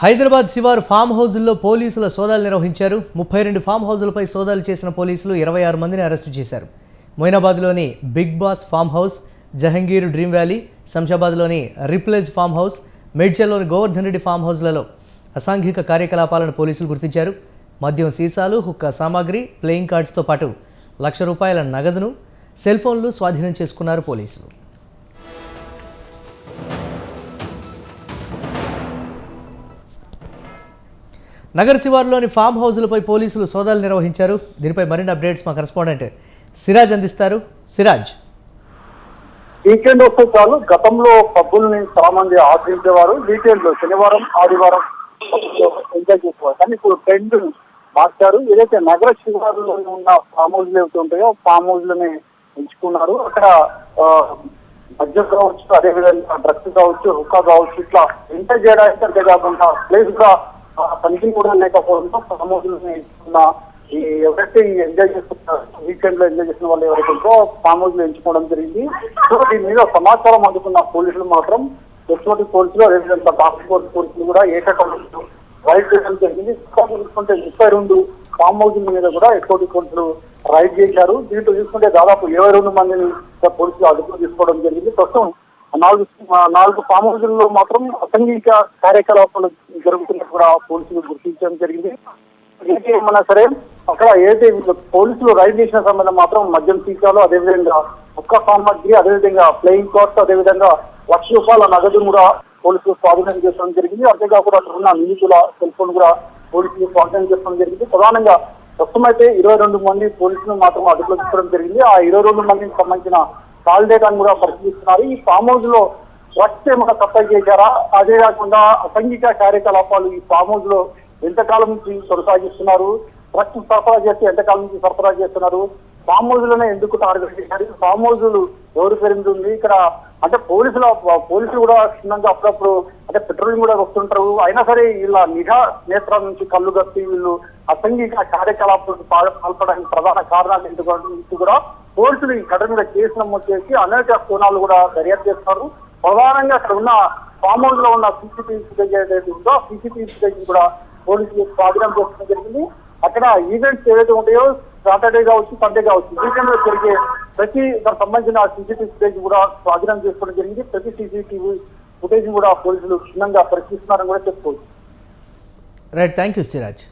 హైదరాబాద్ శివారు ఫామ్ హౌజుల్లో పోలీసుల సోదాలు నిర్వహించారు. ముప్పై రెండు ఫామ్ హౌజులపై సోదాలు చేసిన పోలీసులు ఇరవై ఆరు మందిని అరెస్టు చేశారు. మొయినాబాద్లోని Big Boss farm house Jahangir dream valley శంషాబాద్లోని రిప్లేజ్ ఫామ్ హౌస్ మేడ్చల్లోని గోవర్ధన్ రెడ్డి ఫామ్ హౌస్లలో అసాంఘిక కార్యకలాపాలను పోలీసులు గుర్తించారు. మద్యం సీసాలు హుక్క సామాగ్రి ప్లేయింగ్ కార్డ్స్తో పాటు లక్ష రూపాయల నగదును సెల్ ఫోన్లు స్వాధీనం చేసుకున్నారు పోలీసులు. నగర శివారులోని ఫామ్ హౌజులపై పోలీసులు సోదాలు నిర్వహించారు. దీనిపై మరిన్ని అప్డేట్స్ మా కరెస్పాండెంట్ సిరాజ్ అందిస్తారు. సిరాజ్. వీకెండ్ వస్తే చాలు గతంలో పబ్బుల్ని చాలా మంది ఆశ్రయించేవారు వీకెండ్లో శనివారం ఆదివారం ఎంజాయ్ చేసేవారు. కానీ ఇప్పుడు ట్రెండ్ మార్చారు. ఏదైతే నగర శివారులో ఉన్న ఫామ్ హౌస్లు ఏవైతే ఉంటాయో ఫామ్ హౌస్లని ఎంచుకున్నారు. అక్కడ మద్యం కావచ్చు అదేవిధంగా డ్రగ్స్ కావచ్చు రుక్క కావచ్చు ఇట్లా ఎంజాయ్ చేయడానికి అంతే కాకుండా ప్లేస్గా పనికి కూడా లేకపోవడంతో ఫామ్ ఎంచుకున్న ఈ ఎవరైతే ఎంజాయ్ చేస్తున్నారు వీకెండ్లో ఎంజాయ్ చేసిన వాళ్ళు ఎవరైతే ఫామ్ హౌస్ ఎంచుకోవడం జరిగింది. సో దీని మీద సమాచారం అందుకున్న పోలీసులు మాత్రం ఎటువంటి పోలీసులు అదేవిధంగా టాస్క్ ఫోర్స్ పోలీసులు కూడా ఏకకాలంలో రైడ్ చేయడం జరిగింది. చూసుకుంటే ముప్పై రెండు ఫామ్ హౌస్ మీద కూడా ఎటువంటి పోలీసులు రైడ్ చేశారు. దీంట్లో చూసుకుంటే దాదాపు ఇరవై రెండు మందిని పోలీసులు అదుపులో తీసుకోవడం జరిగింది. ప్రస్తుతం నాలుగు నాలుగు ఫామ్ హౌజుల్లో మాత్రం అసంఘిక కార్యకలాపాలు జరుగుతున్నట్టు కూడా పోలీసులు గుర్తించడం జరిగింది. ఏమన్నా సరే అక్కడ ఏదైతే పోలీసులు రైడ్ చేసిన సమయంలో మాత్రం మద్యం సీసాలు అదేవిధంగా ఒక్క సామాగ్రి అదేవిధంగా ప్లేయింగ్ కార్డ్స్ అదేవిధంగా లక్ష రూపాయల నగదు కూడా పోలీసులు స్వాధీనం చేసడం జరిగింది. అంతేకాకుండా అక్కడ ఉన్న నిందితుల సెల్ ఫోన్ కూడా పోలీసులు స్వాధీనం చేసడం జరిగింది. ప్రధానంగా ప్రస్తుతం అయితే ఇరవై రెండు మంది పోలీసులు మాత్రం అదుపులో తీసుకోవడం జరిగింది. ఆ ఇరవై రెండు మందికి సంబంధించిన కాల్ కూడా పరిశీలిస్తున్నారు. ఈ ఫామ్ హౌస్లో డ్రగ్స్ ఏమైనా సప్లై చేశారా? అదే కాకుండా అసంఘిక కార్యకలాపాలు ఈ ఫామ్ హౌస్లో ఎంతకాలం నుంచి కొనసాగిస్తున్నారు? డ్రగ్స్ సరఫరా చేస్తే ఎంతకాలం నుంచి సరఫరా చేస్తున్నారు? ఫామ్ హౌస్లోనే ఎందుకు టార్గెట్ చేశారు? ఫామ్ హౌజులు ఎవరు పెరుగుతుంది ఉంది? ఇక్కడ అంటే పోలీసుల పోలీసులు కూడా క్షుణ్ణంగా అప్పుడప్పుడు అంటే పెట్రోలింగ్ కూడా వస్తుంటారు. అయినా సరే ఇలా నిఘా నేత్రాల నుంచి కళ్ళు కప్పి వీళ్ళు అసంఘిక కార్యకలాపాలకు పాల్పడానికి ప్రధాన కారణాలు ఎందుకు కూడా పోలీసులు ఈ ఘటన మీద కేసు నమోదు చేసి అనేక కోణాలు కూడా దర్యాప్తు చేస్తున్నారు. ప్రధానంగా అక్కడ ఉన్న ఫామ్ హౌస్లో ఉన్న సీసీటీవీ ఫుటేజ్ ఏదైతే ఉందో సీసీటీవీ ఫుటేజ్ కూడా పోలీసులు స్వాధీనం చేసుకోవడం జరిగింది. అక్కడ ఈవెంట్స్ ఏవైతే ఉంటాయో సాటర్డే కావచ్చు సండే కావచ్చు వీకెండ్లో జరిగే ప్రతి దానికి సంబంధించిన సీసీటీవీ ఫుటేజ్ కూడా స్వాధీనం చేసుకోవడం జరిగింది. ప్రతి సీసీటీవీ ఫుటేజ్ కూడా పోలీసులు క్షుణ్ణంగా పరిశీలిస్తున్నారని కూడా చెప్పుకోవచ్చు. Right thank you Siraj